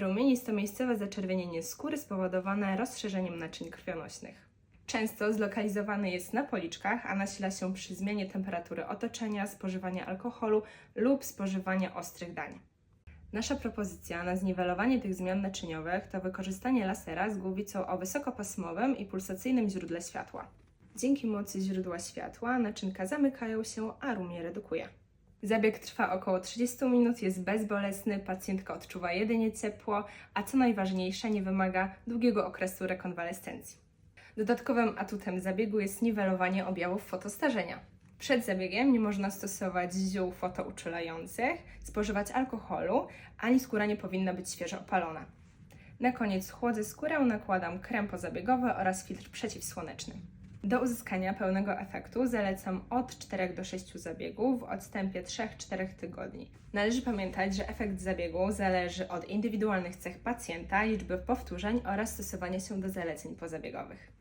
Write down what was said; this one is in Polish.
Rumienisto-miejscowe zaczerwienienie skóry spowodowane rozszerzeniem naczyń krwionośnych. Często zlokalizowany jest na policzkach, a nasila się przy zmianie temperatury otoczenia, spożywania alkoholu lub spożywania ostrych dań. Nasza propozycja na zniwelowanie tych zmian naczyniowych to wykorzystanie lasera z głowicą o wysokopasmowym i pulsacyjnym źródle światła. Dzięki mocy źródła światła naczynka zamykają się, a rum je redukuje. Zabieg trwa około 30 minut, jest bezbolesny, pacjentka odczuwa jedynie ciepło, a co najważniejsze, nie wymaga długiego okresu rekonwalescencji. Dodatkowym atutem zabiegu jest niwelowanie objawów fotostarzenia. Przed zabiegiem nie można stosować ziół fotouczulających, spożywać alkoholu, ani skóra nie powinna być świeżo opalona. Na koniec chłodzę skórę, nakładam krem pozabiegowy oraz filtr przeciwsłoneczny. Do uzyskania pełnego efektu zalecam od 4 do 6 zabiegów w odstępie 3-4 tygodni. Należy pamiętać, że efekt zabiegu zależy od indywidualnych cech pacjenta, liczby powtórzeń oraz stosowania się do zaleceń pozabiegowych.